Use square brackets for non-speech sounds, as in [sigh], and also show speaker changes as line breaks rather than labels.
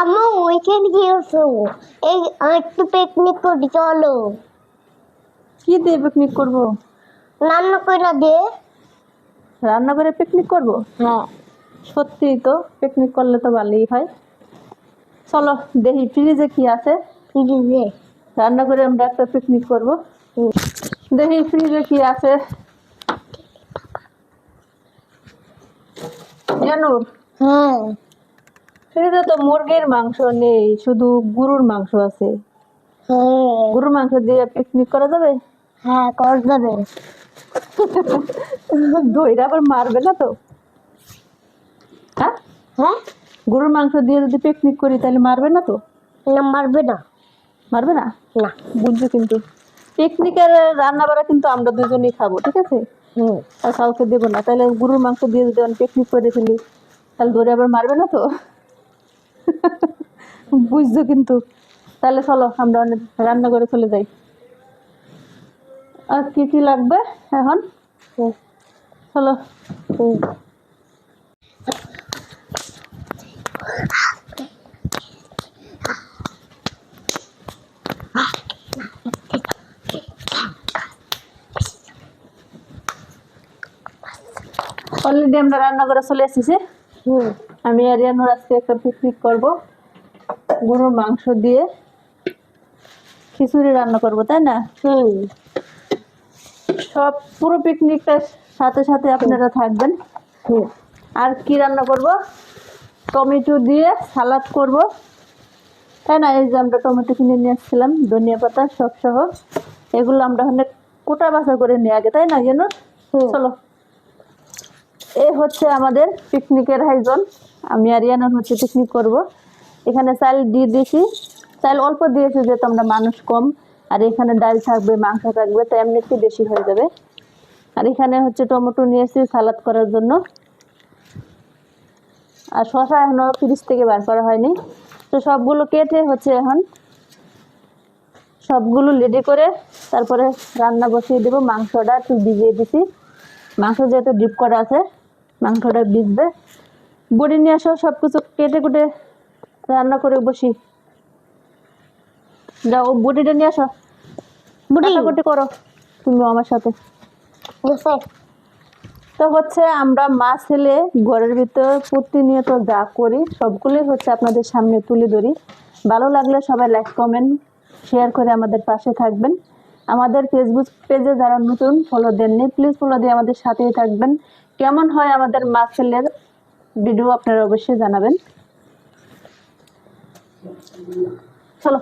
আম্মু ওইখানে গিয়েছো? এই একটু পিকনিক করি চলো।
কি দিয়ে পিকনিক করব?
রান্না করে দে।
রান্না করে পিকনিক করব?
হ্যাঁ।
সত্যি তো পিকনিক করলে তো ভালোই হয়। চলো দেখি ফ্রিজে কি আছে?
ফ্রিজে
রান্না করে আমরা একটা পিকনিক করব। দেখি ফ্রিজে কি আছে? জানুর
হ্যাঁ।
ফ্রিজে তো মুরগির মাংস নেই শুধু গরুর মাংস আছে।
হ্যাঁ।
গরুর মাংস দিয়ে পিকনিক করা যাবে?
হ্যাঁ কর যাবে।
দইটা আবার মারবে না তো? হ্যাঁ?
হ্যাঁ?
গরুর মাংস দিয়ে যদি পিকনিক করি তাহলে মারবে না তো?
না মারবে না।
মারবে না?
না।
বুঝছ কিন্তু। পিকনিকের রান্না বাড়া কিন্তু আমরা দুজনেই খাব ঠিক আছে? আর কাউকে দেবো না। তাহলে গরুর মাংস দিয়ে যদি আমি পিকনিক করে ফেলি তাহলে ধরে আবার মারবে না তো? [laughs] বুঝছ কিন্তু। তাহলে চলো, আমরা রান্না করে চলে যাই। আর কি কি লাগবে এখন? চলো। অলরেডি আমরা রান্না করে চলে এসেছি।
হুম
আমি আর ইয়ানুর আজকে একটা পিকনিক করব। গরুর মাংস দিয়ে। খিচুড়ি রান্না করব তাই না?
হুম।
সব পুরো পিকনিকটার সাথে সাথে আপনারা থাকবেন।
হুম।
আর কি রান্না করব? টমেটো দিয়ে সালাদ করব। তাই না? এই যে আমরা টমেটো কিনে নিয়ে আসছিলাম ধনিয়া পাতা সব সহ এগুলো আমরা অনেক কোটা বাছা করে নিয়ে আগে তাই না যেন চলো। হচ্ছে আমাদের পিকনিকের আয়োজন আমি আর ইয়ানুর হচ্ছে পিকনিক করব। এখানে চাল দিয়ে দিয়েছি। চাল অল্প দিয়েছি যেহেতু আমরা মানুষ কম। আর এখানে ডাল থাকবে, মাংস থাকবে, তো এমনিতেই বেশি হয়ে যাবে। আর এখানে হচ্ছে টমেটো নিয়েছি সালাদ করার জন্য। আর শশা এখনও ফ্রিজ থেকে বার করা হয়নি। তো সবগুলো কেটে হচ্ছে এখন সবগুলো রেডি করে তারপরে রান্না বসিয়ে দেবো। মাংসটা একটু ভিজিয়ে দিছি। মাংস যেহেতু ডিপ করা আছে মাংসটা ভিজবে। বড়ি নিয়ে আসো সব কিছু কেটে কুটে রান্না করে বসি। যাও বড়িটা নিয়ে আসো। কাটাকুটি করো তুমি আমার সাথে। তো হচ্ছে আমরা মা ছেলে ঘরের ভিতর প্রতিনিয়ত যা করি সবগুলোই হচ্ছে আপনাদের সামনে তুলে ধরি। ভালো লাগলে সবাই লাইক কমেন্ট শেয়ার করে আমাদের পাশে থাকবেন। আমাদের ফেসবুক পেজে যারা নতুন ফলো দেননি প্লিজ ফলো দিয়ে আমাদের সাথেই থাকবেন। কেমন হয় আমাদের মাসেলের ভিডিও আপনারা অবশ্যই জানাবেন। চলো।